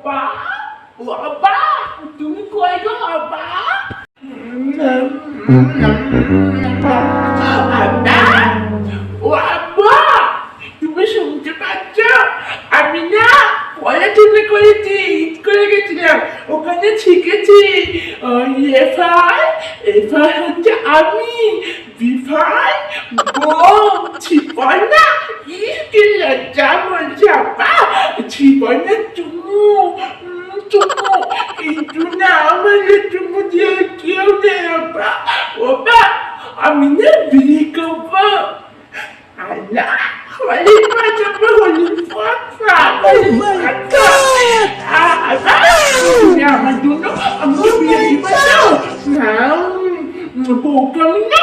বাবা বাবা তুমি কই গো বাবা বাবা বাবা তুমি শুনতে পাচ্ছ? আমি না পড়াশোনা করেছি ঈদ করে গেছিলাম। ওখানে শিখেছি এফাই এফাই হচ্ছে আমি, বিফাই বউ ছিপন কি লজ্জা বলছে আপা ছিপন না চুমু উম, চুমু কিন্তু না আমার চুমু দিয়ে কেউ নেই আপা ওপা আমি না বিয়ে করব আল্লাহ হলি পাচাপে হলি পাচা হলি পাচা তুমি আমার জন্য আমি বিয়ে দিবে দাও না বউকে আমি না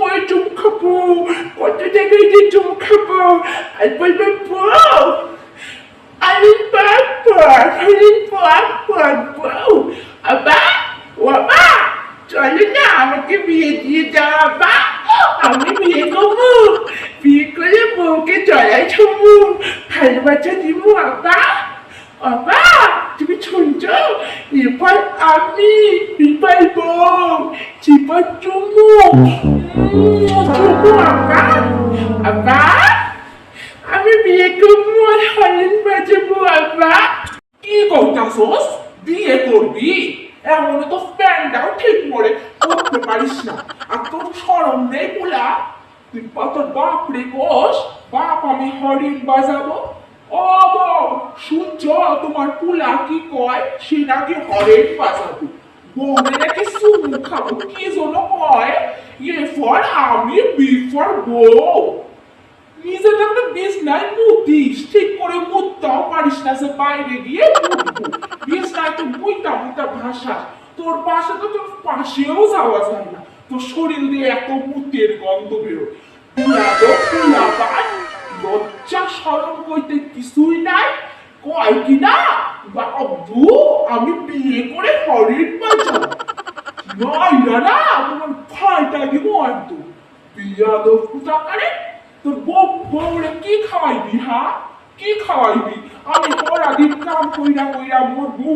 করে চুম খাব কত জায়গায় যে চুম খাব আর বলবে বউ আমি পাপড় আমি পাপড় বউ আবা বাবা চলো না, আমাকে বিয়ে দিয়ে দাও আবা আমি বিয়ে করব। বিয়ে করে বউকে জড়াই ছবো ভালোবাসা দিব আবা আবা তুমি শুনছ? এরপর আমি বিপাই বউ চিপা চুমু। চুমু আবা আবা আমি বিয়ে করব আর হলেন বাজাবো আবা কি কইতাছস? বিয়ে করবি? এমন তো প্যান্টটাও ঠিক করে করতে পারিস না। আর তোর সরম নেই বলা তুই কত বাপ রে কোষ বাপ আমি হরিণ বাজাবো। ও পুলা সে নাকি হরিণ খাব, কি জন্য কয়? এ ফর আমি বি ফর বউ। নিজেটা একটা বিছনায় মুতিস ঠিক করে মুততেও পারিস না যে বাইরে গিয়ে মুইটা ভাষা। তোর পাশে তো তোর পাশেও যাওয়া যায় না। তোর শরীর দিয়ে এত মুতের গন্ধ বেরো লজ্জা কিছুই নাই। কয় কি না? বাবু আমি বিয়ে করে হরিণ বাজাবো নয়রা না তোমার দিব কুটাকারে তোর বউ, বউরে কি খাওয়াইবি হ্যাঁ? কি খাওয়াইবি? আমি পরাদিন কাম কইরা কইরা মরবো।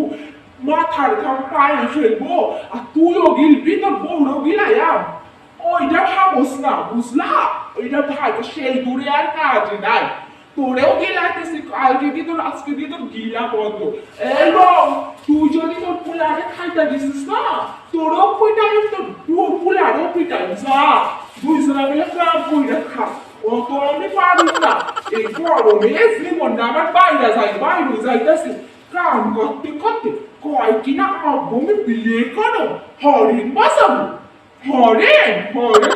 মাথার ঘাম পায়ে ফেলব আর তুইও গিলবি তোর বউরও গিলাইয়াম। ওইটা ভাবস না বুঝলা ওইটা ভাইটা সেই দূরে আর কাজ নাই। তোরেও গিলাইতেছি কালকে দিয়ে তোর আজকে দিয়ে তোর গিলা বন্ধ। এই বউ, তুই যদি তোর পুলারে খাইতে দিছিস না তোরও পিটাই তোর পুরো পুলারও পিটাই যা দুইজনা মিলে কাম কইরা খা। ও তো আমি পারি না। এই গরমে জীবনটা আমার বাইরে যাই বাইরে যাইতেছি। কাম করতে করতে কয় কিনা আব্বু আমি বিয়ে করো হরিণ বাসাবো হরে হরিণ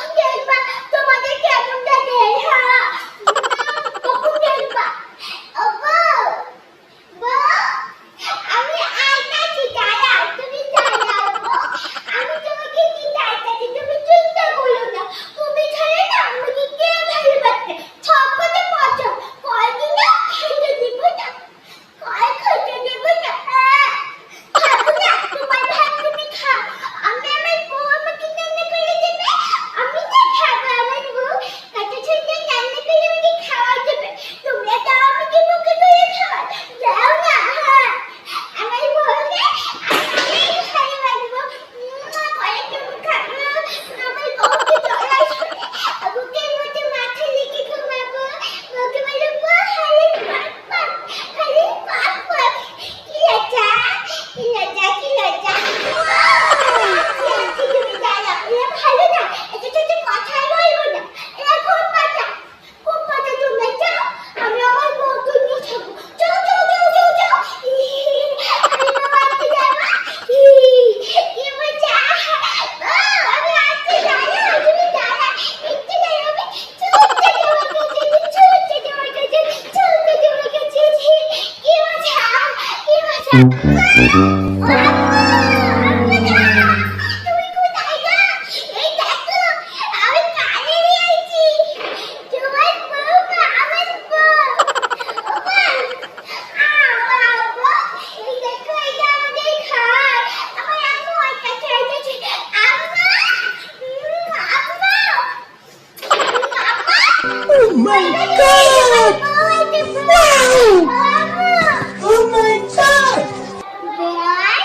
Okay, get my god! Wow! Oh my god! বল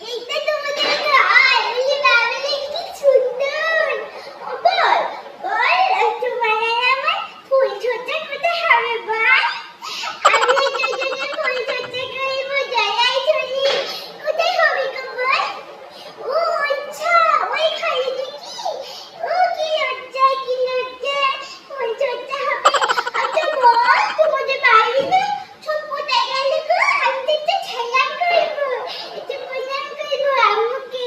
এইটা তোমাদের ঘর ওই বাবলি কি সুন্দর ও বল বল তোমার আর আমার ফুল ছোটা কোথায় হবে বল আমি দুজনে ফুল ছোটা করব জলাই চলি কোথায় হবে গো বল ও আচ্ছা ওই খালি দেখি ও কি লজ্জা কি লজ্জা ফুল ছোটা হবে আচ্ছা বল তোমাদের বাড়িতে ছোট কোথায় গেলে গো আমি তো একটা ছেলাম করব একটু প্রণাম করব আম্মুকে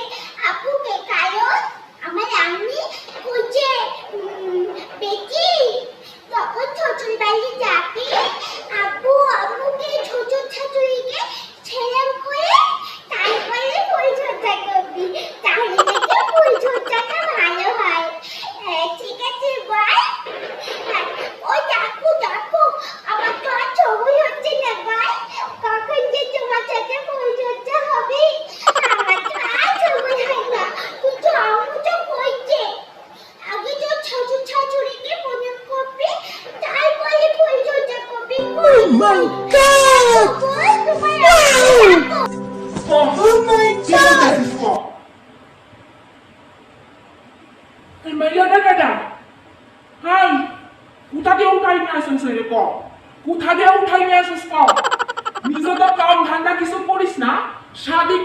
আপুকে কারণ আমার আম্মি খুঁজে বেটি তখন শ্বশুর বাড়ি যাবে আব্বু আম্মুকে শ্বশুর শাশুড়িকে ছেলাম করে তারপরে পরিচর্যা করবি তাহলে দেখে পরিচর্যাটা ভালো হয় হ্যাঁ, ঠিক আছে বল হ্যাঁ, ও ডাকু ডাকু আমার তো আর সময় হচ্ছে না ভাই কখন যে তোমার সাথে পরিচর্যা হবে আমার তো আর সময় হয় না তুই তো আম্মু তো কইছে আগে তো শ্বশুর শাশুড়িকে প্রণাম করবে তারপরে পরিচর্যা করবে Oh my god! বল তোমার আম্মু ডাকো। Oh my কি god! বলছিস ক? এই মেয়েটা কেটা হাই কোথা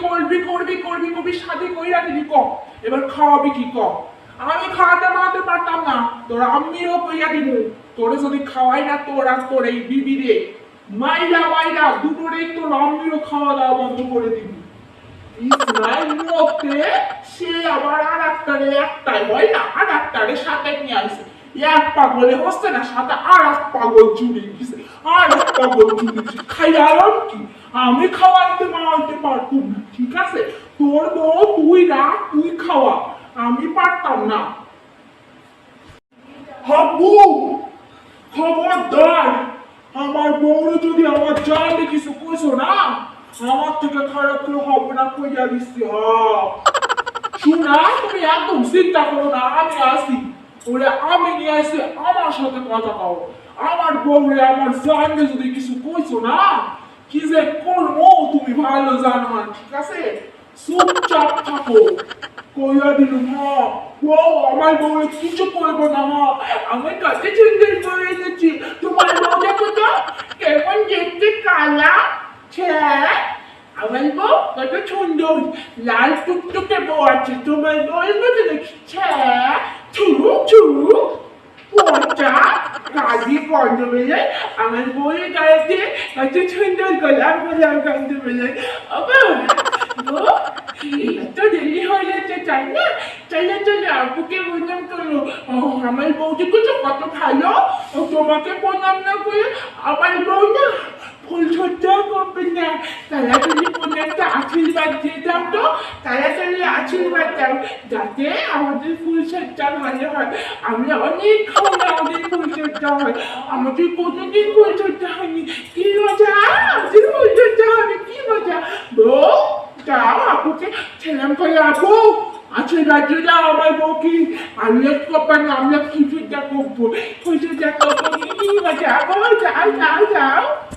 করবি করবি করবি করবি শাদি কইরা দিবি ক এবার খাওয়াবি কি ক আমি খাওয়াতে মাওয়াতে পারতাম না তোর আম্মিও কইয়া দিব তোরে যদি খাওয়াই না তোর আর তোর এই বিবি রে মাইরা মাইরা দুটোরেই তোর আম্মিও খাওয়া দাওয়া বন্ধ করে দিবি ইসরায়েল মতে সে আবার আর একটাই হয় না আর সাথে নিয়ে আসে এক পাগলে হচ্ছে না, সাথে আর এক পাগল গেছে আর এক পাগল গেছে খাইয়ালাম কি? আমি খাওয়াইতে মাওয়াইতে পারতুম না, ঠিক আছে? তোর বউ, তুই না, তুই খাওয়া। আমি পারতাম না। হাবু, খবরদার, আমার বউরে যদি আমার জানে কিছু কইছো না আমার থেকে খারাপ না কইয়া দিচ্ছি চিন্তা না আমি আসি আমার সাথে কথা কও আমার বউরে আমার জানলে যদি কিছু কইছো না কি যে করব তুমি ভালো জানো না ঠিক আছে চুপচাপ থাকো কইয়া দিলুম হ্যাঁ বউ আমার বউরে কিছু করব না হ্যাঁ আমি কাছে সুন্দর করে এসেছি তোমার বউ দেখো তো কেমন দেখতে কালা ছেলে আমার বউ কত সুন্দর লাল টুকটুকে বউ আছে তোমার বউয়ের মধ্যে দেখছে? ছুরু ছুরু পচা কাজী বেলে আমার বউয়ের গন্ধ দেরি হয়ে যাচ্ছে আপুকে প্রণাম করল আমার বউ দেখেছ কত ভালো তোমাকে প্রণাম না করে আমার বউ না ফুল সজ্জা করবে না তাড়াতাড়ি প্রণামটা আশীর্বাদ দিয়ে দাও তো তাড়াতাড়ি আশীর্বাদ দাও যাতে আমাদের ফুল সজ্জা ভালো হয়। আমরা অনেক খাওয়া আমাদের ফুল সজ্জা হয়। আমাদের কোনোদিন ফুল সজ্জা হয়নি। কি মজা? আমাদের ফুল সজ্জা হবে, কি মজা? বউ, যাও আপুকে ছেলাম করে আপু যাও যাও।